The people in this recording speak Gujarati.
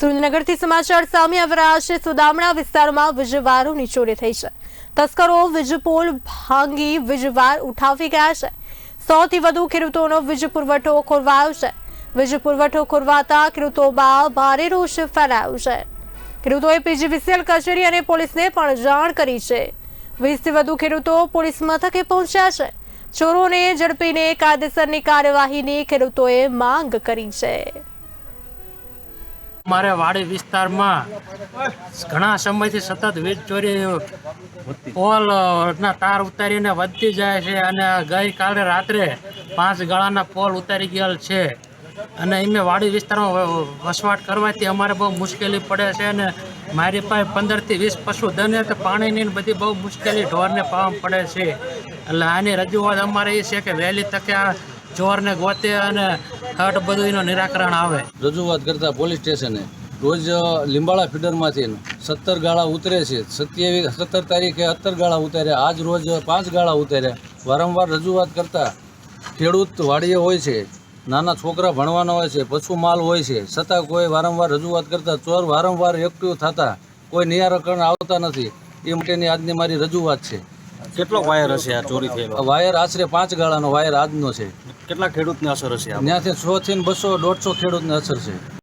સુરેન્દ્રનગરથી સમાચાર, સામે આવ્યા છે. સુદામણા વિસ્તારમાં વીજવારોની ચોરી થઈ છે. તસ્કરો વીજપોલ ભાંગી વીજવાર ઉઠાવી ગયા છે. સૌથી વધુ ખેડૂતોનો વીજ પુરવઠો ખોરવાયો છે. વીજ પુરવઠો ખોરવાતા ખેડૂતોમાં ભારે રોષ ફેલાયો છે. ખેડૂતોએ પીજીવીસીએલ કચેરી અને પોલીસને પણ જાણ કરી છે. વીસથી વધુ ખેડૂતો પોલીસ મથકે પહોંચ્યા છે. ચોરોને ઝડપીને કાયદેસરની કાર્યવાહીની ખેડૂતોએ માંગ કરી છે. મારે વાડી વિસ્તારમાં ઘણા સમયથી સતત વીજ ચોરી પોલ ના તાર ઉતારીને વધતી જાય છે અને ગઈકાલે રાત્રે પાંચ ગાળાના પોલ ઉતારી ગયેલ છે. અને એમને વાડી વિસ્તારમાં વસવાટ કરવાથી અમારે બહુ મુશ્કેલી પડે છે અને મારી પાસે પંદરથી વીસ પશુ ધને તો પાણીની બધી બહુ મુશ્કેલી ઢોરને પાવા પડે છે. એટલે આની રજૂઆત અમારે એ છે કે વહેલી તકે આ ચોરને ગોતે અને હટ બધું એનું નિરાકરણ આવે. રજૂઆત કરતા પોલીસ સ્ટેશને રોજ લીંબાળા ફીડરમાંથી સત્તર ગાળા ઉતરે છે. સત્યાવીસ સત્તર તારીખે સત્તર ગાળા ઉતાર્યા આજ રોજ પાંચ ગાળા ઉતાર્યા વારંવાર રજૂઆત કરતા ખેડૂત વાડીએ હોય છે, નાના છોકરા ભણવાના હોય છે, પશુ માલ હોય છે, છતાં કોઈ વારંવાર રજૂઆત કરતા ચોર વારંવાર એક્ટિવ થતા કોઈ નિરાકરણ આવતા નથી. એ માટેની આજની મારી રજૂઆત છે. કેટલો વાયર હશે આ ચોરી થયેલો? વાયર આશરે પાંચ ગાળાનો વાયર આજનો છે. કેટલા ખેડૂતને અસર હશે ત્યાંથી સો થી બસો દોઢસો ખેડૂતને અસર છે.